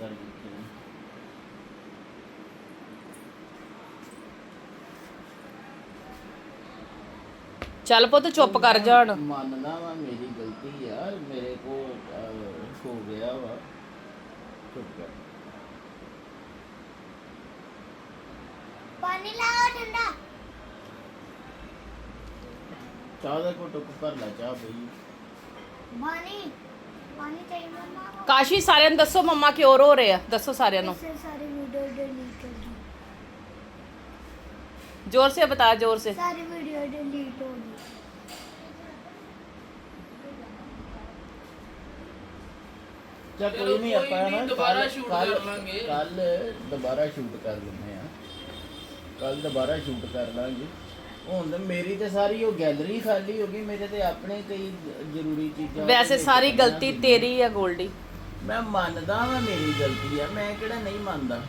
ਕਰ ਦਿੱਤੇ ਨੇ। ਚੱਲ ਪੁੱਤ ਚੁੱਪ ਕਰ ਜਾਣ। ਮੰਨਦਾ ਵਾ ਮੇਰੀ ਗਲਤੀ ਆ ਮੇਰੇ ਕੋ ਹੋ ਗਿਆ ਵਾ। ਚੁੱਪ ਕਰ। ਪਾਣੀ ਲਾਓ ਠੰਡਾ। ਚਾਹ ਦਾ ਘੁੱਟ ਭਰ ਲੈ ਚਾਹ ਬਈ ਪਾਣੀ। ਕਾਸ਼ੀ ਸਾਰਿਆਂ ਨੂੰ ਦੱਸੋ ਮੰਮਾ ਕਿਉਂ ਰੋ ਰਹੇ ਆ ਦੱਸੋ ਸਾਰਿਆਂ ਨੂੰ इससे सारी वीडियो डिलीट होगी जोर से बता जोर से सारी वीडियो डिलीट होगी ਚਾ ਚਲੋ ਕੋਈ ਨਹੀਂ ਕੋਈ ਆਪਾਂ ਨੀ, ਨਾ ਦੁਬਾਰਾ ਕੱਲ੍ਹ- shoot ਕੱਲ੍ਹ- ਕਰ ਲਾਂਗੇ। ਕੱਲ੍ਹ ਦੁਬਾਰਾ ਸ਼ੂਟ ਕਰ ਲੈਂਦੇ ਆ ਕੱਲ ਦੁਬਾਰਾ ਸ਼ੂਟ ਕਰ ਲਾਂਗੇ ਹੁਣ ਤਾਂ ਮੇਰੀ ਤੇ ਸਾਰੀ ਉਹ ਗੈਲਰੀ ਖਾਲੀ ਹੋ ਗਈ ਮੇਰੇ ਤੇ ਆਪਣੇ ਕਈ ਜ਼ਰੂਰੀ ਚੀਜ਼ਾਂ ਵੈਸੇ ਸਾਰੀ ਗਲਤੀ ਤੇਰੀ ਆ ਗੋਲਡੀ। ਮੈਂ ਮੰਨਦਾ ਵਾਂ ਮੇਰੀ ਗਲਤੀ ਆ ਮੈਂ ਕਿਹੜਾ ਨਹੀਂ ਮੰਨਦਾ।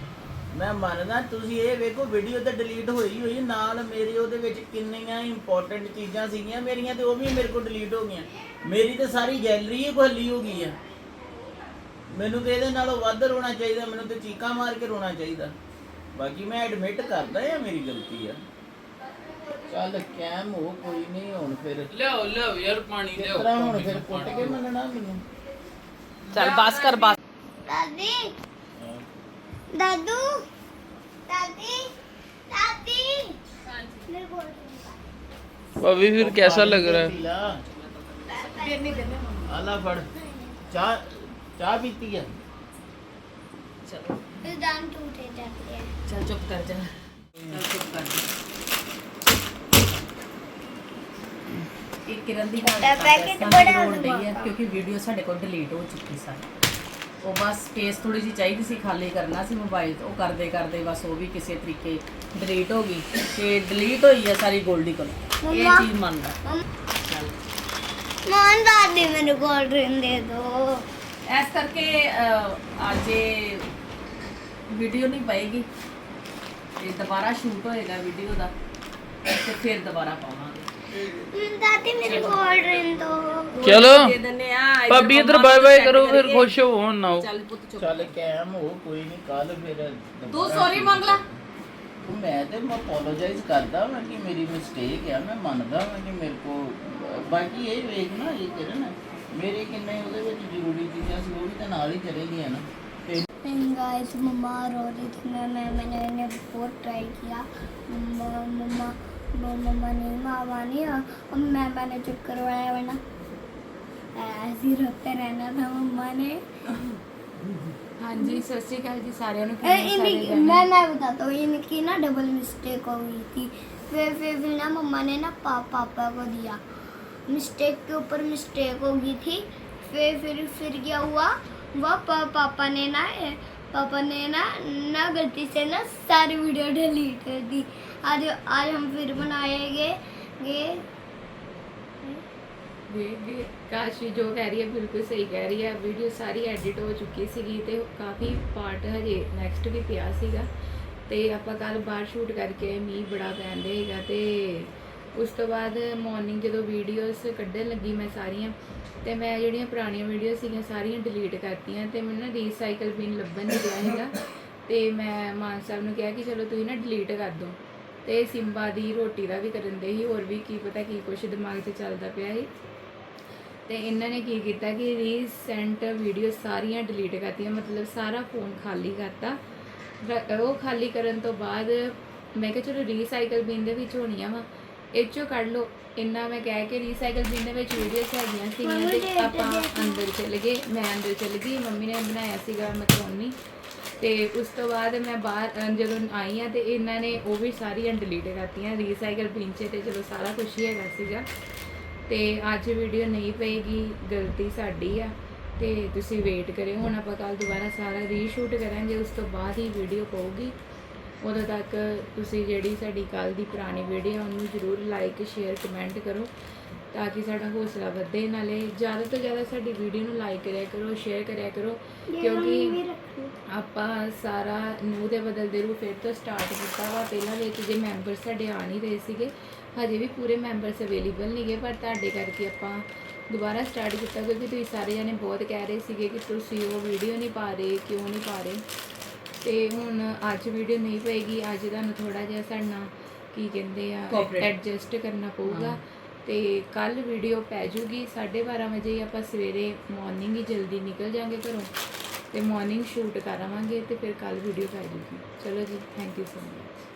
ਮੈਂ ਮੰਨਦਾ ਤੁਸੀਂ ਇਹ ਵੇਖੋ ਵੀਡੀਓ ਤੇ ਡਿਲੀਟ ਹੋਈ ਹੋਈ ਨਾਲ ਮੇਰੇ ਉਹਦੇ ਵਿੱਚ ਕਿੰਨੀਆਂ ਇੰਪੋਰਟੈਂਟ ਚੀਜ਼ਾਂ ਸੀਗੀਆਂ ਮੇਰੀਆਂ ਤੇ ਉਹ ਵੀ ਮੇਰੇ ਕੋਲ ਡਿਲੀਟ ਹੋ ਗਈਆਂ। ਮੇਰੀ ਤੇ ਸਾਰੀ ਗੈਲਰੀ ਹੀ ਖਾਲੀ ਹੋ ਗਈ ਆ। ਮੈਨੂੰ ਤੇ ਇਹਦੇ ਨਾਲੋਂ ਵੱਧ ਰੋਣਾ ਚਾਹੀਦਾ ਮੈਨੂੰ ਤੇ ਚੀਕਾਂ ਮਾਰ ਕੇ ਰੋਣਾ ਚਾਹੀਦਾ। ਬਾਕੀ ਮੈਂ ਐਡਮਿਟ ਕਰਦਾ ਆ ਮੇਰੀ ਗਲਤੀ ਆ। ਚੱਲ ਕੈਮ ਹੋ ਕੋਈ ਨਹੀਂ ਹੁਣ ਫਿਰ ਲਿਆਓ ਲਿਆਓ ਯਾਰ ਪਾਣੀ ਕਿਸ ਲਿਆਓ ਤਰ੍ਹਾਂ ਹੁਣ ਪਾਣੀ ਫਿਰ ਦਾ ਕੁੱਟ ਪਾਣੀ ਕੇ ਮੰਨਣਾ ਮੈਨੂੰ ਚੱਲ ਬਸ ਕਰ ਬਸ दादी ਹਾਂ। दादू दादी दादी मेरे को भाभी फिर कैसा लग रहा है है आला फड़ चाय चाय पीती है ਚਲੋ फिर दान टूटे जाते हैं ਚੱਲ ਚੁੱਪ ਕਰ ਜਾ ਚੱਲ ਚੁੱਪ ਕਰ ਜਾ ਕਿਰਨ ਦੀ ਤਾਂ ਪੈਕੇਟ ਬੜਾ ਹੁੰਦੀ ਹੈ ਕਿਉਂਕਿ ਵੀਡੀਓ ਸਾਡੇ ਕੋਲ ਡਿਲੀਟ ਹੋ ਚੁੱਕੀ ਸਾਰੀ। ਉਹ ਬਸ ਸਪੇਸ ਥੋੜੀ ਜੀ ਚਾਹੀਦੀ ਸੀ ਖਾਲੀ ਕਰਨਾ ਸੀ ਮੋਬਾਈਲ ਤੋਂ। ਉਹ ਕਰਦੇ ਕਰਦੇ ਬਸ ਉਹ ਵੀ ਕਿਸੇ ਤਰੀਕੇ ਡਿਲੀਟ ਹੋ ਗਈ ਤੇ ਡਿਲੀਟ ਹੋਈ ਹੈ ਸਾਰੀ ਗੋਲਡੀ ਕੋਲ। ਇਹ ਚੀਜ਼ ਮੰਨਦਾ। ਮਾਨ ਦਾਦੀ ਮੈਨੂੰ ਗੋਲਡ ਰਿੰਗ ਦੇ ਦੋ। ਇਸ ਕਰਕੇ ਅੱਜ ਇਹ ਵੀਡੀਓ ਨਹੀਂ ਪਏਗੀ। ਤੇ ਦੁਬਾਰਾ ਸ਼ੂਟ ਹੋਏਗਾ ਵੀਡੀਓ ਦਾ ਫਿਰ ਦੁਬਾਰਾ ਪਾਵਾਂਗੇ। दादी मेरे को ड्रीम दो ਚਲੋ ਦੇ ਦਿੰਨੇ ਆ ਇੱਧਰ ਭਾਬੀ ਇੱਧਰ ਮੰਮਾ ਬਾਏ ਨੂੰ ਬਾਏ set ਕਰੋ ਫਿਰ ਕਰੀਏ। ਖੁਸ਼ ਹੋ ਨਾ ਚੱਲ ਪੁੱਤ ਚੁੱਪ ਚੱਲ ਕੈਮ ਹੋ ਕੋਈ ਨਹੀਂ ਕੱਲ ਫਿਰ ਤੂੰ ਦੁਬਾਰਾ ਸੌਰੀ ਮੰਗ ਲੈ ਉਹ ਮੈਂ ਤੇ ਮੈਂ ਅਪੋਲੋਜਾਈਜ਼ ਕਰਦਾ ਮੈਂ ਕਿ ਮੇਰੀ ਮਿਸਟੇਕ ਆ ਮੈਂ ਮੰਨਦਾ ਹਾਂ ਕਿ ਮੇਰੇ ਕੋ ਬਾਕੀ ਇਹ ਵੇਖ ਨਾ ਇਹ ਕਰਨ ਮੇਰੇ ਕਿੰਨੇ ਉਹਦੇ ਵਿੱਚ ਜ਼ਰੂਰੀ ਚੀਜ਼ਾਂ ਸੀ ਉਹ ਵੀ ਤਾਂ ਨਾਲ ਹੀ ਚਲੇ ਗਈਆਂ ਨਾ ਤੇ गाइस मम्मा रो रही थी मैं मैं मैंने मैंने बहुत ट्राई किया मम्मा मम्मा वो मम्मा नहीं मामा नहीं और मैं मैंने चुप करवाया वरना ऐसे ही रोते रहना था मम्मा ने ਹਾਂਜੀ ਸਤਿ ਸ਼੍ਰੀ ਅਕਾਲ ਜੀ ਸਾਰਿਆਂ ਨੂੰ ए, ਕਿਵੇਂ ਸਾਰੇ इनकी ਜਾਣੇ? मैं मैं बताता हूँ इनकी ना डबल मिस्टेक हो गई थी फिर फिर फिर ना मम्मा ने ना पा, पापा को दिया मिस्टेक के ऊपर मिस्टेक हो गई थी फिर फिर फिर क्या हुआ वह पा, पापा ने ना ए, पापा ने ना ना गलती से ना सारी वीडियो डिलीट कर दी आज आज हम फिर बनाएंगे ये ਵੀ ਵੀ ਕਾਸ਼ੀ ਜੋ ਕਹਿ ਰਹੀ ਹੈ ਬਿਲਕੁਲ ਸਹੀ ਕਹਿ ਰਹੀ ਹੈ ਵੀਡੀਓ ਸਾਰੀ ਐਡਿਟ ਹੋ ਚੁੱਕੀ ਸੀਗੀ ਤੇ ਕਾਫੀ ਪਾਰਟ ਹਜੇ ਨੈਕਸਟ ਵੀ ਪਿਆ ਸੀਗਾ ਤੇ ਆਪਾਂ ਕੱਲ ਬਾਹਰ ਸ਼ੂਟ ਕਰਕੇ ਆਏ, ਮੀਂਹ ਬੜਾ ਪੈਂਦੇ ਹੈਗਾ ਤੇ ਉਸ ਤੋਂ ਬਾਅਦ ਮਾਰਨਿੰਗ ਜਦੋਂ ਵੀਡੀਓਜ਼ ਕੱਢਣ ਲੱਗੀ ਮੈਂ ਸਾਰੀਆਂ ਤੇ ਮੈਂ ਜਿਹੜੀਆਂ ਪੁਰਾਣੀਆਂ ਵੀਡੀਓ ਸੀਗੀਆਂ ਸਾਰੀਆਂ ਡਿਲੀਟ ਕਰਤੀਆਂ ਤੇ ਮੈਨੂੰ ਨਾ ਰੀਸਾਈਕਲ ਬਿਨ ਲੱਭਣ ਨਹੀਂ ਰਿਹਾ ਹੈਗਾ ਤੇ ਮੈਂ ਮਾਨ ਸਾਹਿਬ ਨੂੰ ਕਿਹਾ ਕਿ ਚਲੋ ਤੁਸੀਂ ਨਾ ਡਿਲੀਟ ਕਰ ਦਿਓ। ਤੇ ਸਿੰਬਾ ਦੀ ਰੋਟੀ ਦਾ ਵੀ ਕਰਨ ਦੇ ਸੀ ਹੋਰ ਵੀ ਕੀ ਪਤਾ ਕੀ ਕੁਛ ਦਿਮਾਗ 'ਚ ਚੱਲਦਾ ਪਿਆ ਸੀ। ਤੇ ਇਹਨਾਂ ਨੇ ਕੀ ਕੀਤਾ ਕਿ ਰੀਸੈਂਟ ਵੀਡੀਓ ਸਾਰੀਆਂ ਡਿਲੀਟ ਕਰਤੀਆਂ ਮਤਲਬ ਸਾਰਾ ਫੋਨ ਖਾਲੀ ਕਰਤਾ। ਉਹ ਖਾਲੀ ਕਰਨ ਤੋਂ ਬਾਅਦ ਮੈਂ ਕਿਹਾ ਚਲੋ ਰੀਸਾਈਕਲ ਬਿਨ ਦੇ ਵਿੱਚ ਹੋਣੀਆਂ ਵਾ। ਇਹ ਚੋਂ ਕੱਢ ਲਓ। ਇੰਨਾ ਮੈਂ ਕਹਿ ਕੇ ਰੀਸਾਈਕਲ ਬਿਨ ਦੇ ਵਿੱਚ ਵੀਡੀਓਸ ਹੈਗੀਆਂ ਸੀਗੀਆਂ ਤੇ ਆਪਾਂ ਅੰਦਰ ਚਲੇ ਗਏ। ਮੈਂ ਅੰਦਰ ਚਲੇ ਗਈ ਮੰਮੀ ਨੇ ਬਣਾਇਆ ਸੀਗਾ ਮੈਕਰੋਨੀ ਤੇ ਉਸ ਤੋਂ ਬਾਅਦ ਮੈਂ ਬਾਹਰ ਜਦੋਂ ਆਈ ਆ ਤੇ ਇਹਨਾਂ ਨੇ ਉਹ ਵੀ ਸਾਰੀਆਂ ਡਿਲੀਟ ਕਰਤੀਆਂ ਰੀਸਾਈਕਲ ਬਿਨ 'ਚ ਤੇ ਚਲੋ ਸਾਰਾ ਕੁਝ ਹੀ ਹੈਗਾ ਸੀਗਾ। ਤੇ ਅੱਜ ਵੀਡੀਓ ਨਹੀਂ ਪਏਗੀ, ਗਲਤੀ ਸਾਡੀ ਆ। ਤੇ ਤੁਸੀਂ ਵੇਟ ਕਰਿਓ, ਹੁਣ ਆਪਾਂ ਕੱਲ ਦੁਬਾਰਾ ਸਾਰਾ ਰੀਸ਼ੂਟ ਕਰਾਂਗੇ, ਉਸ ਤੋਂ ਬਾਅਦ ਹੀ ਵੀਡੀਓ ਪਊਗੀ। ਉਦੋਂ ਤੱਕ ਤੁਸੀਂ ਜਿਹੜੀ ਸਾਡੀ ਕੱਲ ਦੀ ਪੁਰਾਣੀ ਵੀਡੀਓ ਉਹਨੂੰ ਜ਼ਰੂਰ ਲਾਈਕ ਸ਼ੇਅਰ ਕਮੈਂਟ ਕਰੋ। ਤਾਂ ਕਿ ਸਾਡਾ ਹੌਸਲਾ ਵਧੇ। ਨਾਲੇ ਜ਼ਿਆਦਾ ਤੋਂ ਜ਼ਿਆਦਾ ਸਾਡੀ ਵੀਡੀਓ ਨੂੰ ਲਾਈਕ ਕਰਿਆ ਕਰੋ ਸ਼ੇਅਰ ਕਰਿਆ ਕਰੋ ਕਿਉਂਕਿ ਆਪਾਂ ਸਾਰਾ ਨਿਊ ਦੇ ਬਦਲਦੇ ਰੂ ਫਿਰ ਤੋਂ ਸਟਾਰਟ ਕੀਤਾ ਵਾ। ਪਹਿਲਾਂ ਵਿੱਚ ਜੇ ਮੈਂਬਰ ਸਾਡੇ ਆ ਨਹੀਂ ਰਹੇ ਸੀਗੇ ਹਜੇ ਵੀ ਪੂਰੇ ਮੈਂਬਰਸ ਅਵੇਲੇਬਲ ਨਹੀਂਗੇ ਪਰ ਤੁਹਾਡੇ ਕਰਕੇ ਆਪਾਂ ਦੁਬਾਰਾ ਸਟਾਰਟ ਕੀਤਾ ਕਿਉਂਕਿ ਤੁਸੀਂ ਸਾਰੇ ਜਣੇ ਬਹੁਤ ਕਹਿ ਰਹੇ ਸੀਗੇ ਕਿ ਤੁਸੀਂ ਉਹ ਵੀਡੀਓ ਨਹੀਂ ਪਾ ਰਹੇ ਕਿਉਂ ਨਹੀਂ ਪਾ ਰਹੇ। ਤੇ ਹੁਣ ਅੱਜ ਵੀਡੀਓ ਨਹੀਂ ਪਏਗੀ ਅੱਜ ਤੁਹਾਨੂੰ ਥੋੜਾ ਜਿਹਾ ਸਾਡੇ ਕੀ ਕਹਿੰਦੇ ਆ। ਐਡਜਸਟ ਕਰਨਾ ਪਊਗਾ। ਤੇ ਕੱਲ ਵੀਡੀਓ ਪੈ ਜੂਗੀ 12:30 ਵਜੇ ਹੀ ਆਪਾਂ ਸਵੇਰੇ ਮਾਰਨਿੰਗ ਹੀ ਜਲਦੀ ਨਿਕਲ ਜਾਾਂਗੇ ਘਰੋਂ ਤੇ ਮਾਰਨਿੰਗ ਸ਼ੂਟ ਕਰਾਵਾਂਗੇ ਤੇ ਫਿਰ ਕੱਲ ਵੀਡੀਓ ਪੈ ਜੂਗੀ। ਚਲੋ ਜੀ ਥੈਂਕ ਯੂ ਸੋ ਮਚ